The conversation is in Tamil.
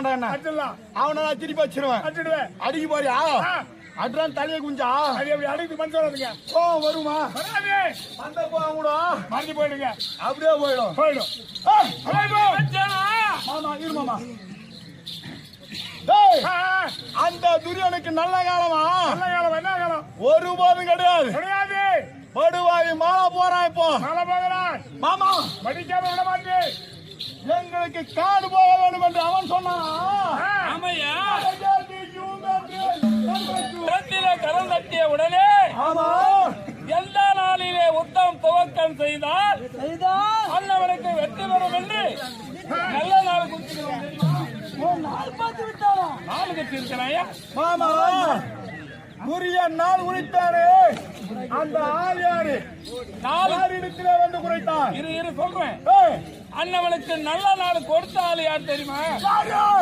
அடிச்சிருவான்டா என்ன? அவனை நான் திருப்பி வச்சிருவேன். அடிக்க போறியா. அட்ரான் தலையை குஞ்சா அது எப்படி அடிக்குது மனசு வராதுங்க கோவம் வருமா? வராது. அந்த கோவம் கூட மறந்து போயிடுங்க. அப்படியே போயிடும். போயிடும். மாமா இரு மாமா. அந்த துரியனுக்கு நல்ல காலமா? நல்ல காலம் என்ன காலம்? ஒருபோதும் கிடையாது. கிடையாது. படுவாவி மாலை போறான் இப்போ. மழை போகிறான். மாமா. மடிக்காம விட மாட்டேன். எங்களுக்கு காடு போக வேண்டும் என்று அவன் சொன்னானா. கரம் தட்டிய உடனே எந்த நாளிலே உத்தம் துவக்கம் செய்தால் அண்ணவனுக்கு வெற்றி பெறும் என்று நல்ல நாள் குறிச்சிருக்கோம் நாள் கட்டி இருக்கிறாயா மாமா உரிய நாள் குறித்தானே அந்த ஆள் யாரு? நாலு யாரிடத்திலே வந்து குறைத்தான்? இரு இரு சொல்றேன். அண்ணவனுக்கு நல்ல நாள் கொடுத்தாள் யார் தெரியுமா?